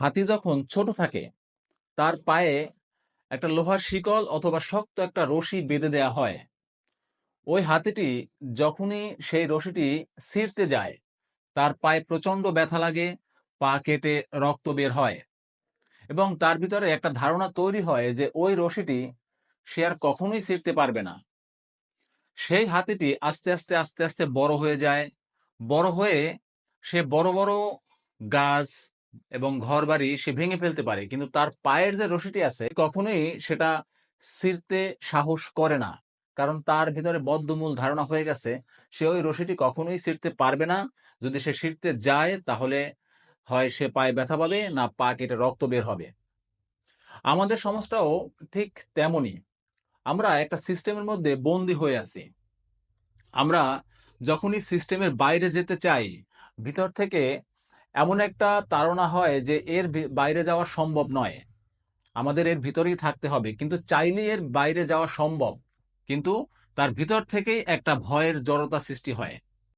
হাতি যখন ছোট থাকে, তার পায়ে একটা লোহার শিকল অথবা শক্ত একটা রশি বেঁধে দেয়া হয়। ওই হাতিটি যখনই সেই রশিটি ছিঁড়তে যায়, তার পায়ে প্রচণ্ড ব্যথা লাগে, পা কেটে রক্ত বের হয় এবং তার ভিতরে একটা ধারণা তৈরি হয় যে ওই রশিটি সে আর কখনোই ছিঁড়তে পারবে না। সেই হাতিটি আস্তে আস্তে আস্তে আস্তে বড় হয়ে যায়। বড় হয়ে সে বড় বড় গাছ এবং ঘর বাড়ি সে ভেঙে ফেলতে পারে। কিন্তু তার পায়ের যে রশিটি আছে, কখনোই সেটা ছিঁড়তে সাহস করে না। কারণ তার ভিতরে বদ্ধমূল ধারণা হয়ে গেছে, সে ওই রশিটি কখনোই ছিঁড়তে পারবে না। যদি সে ছিঁড়তে যায়, তাহলে হয় সে পায়ে ব্যথা পাবে, না পা কেটে রক্ত বের হবে। আমাদের সমাজটাও ঠিক তেমনই। আমরা একটা সিস্টেমের মধ্যে বন্দি হয়ে আছি। আমরা যখনই সিস্টেমের বাইরে যেতে চাই, ভিতর থেকে এমন একটা তাড়না হয় যে এর বাইরে যাওয়া সম্ভব নয়। আমাদের এর ভিতরেই থাকতে হবে। কিন্তু চাইলে এর বাইরে যাওয়া সম্ভব। কিন্তু তার ভিতর থেকেই একটা ভয়ের জড়তা সৃষ্টি হয়।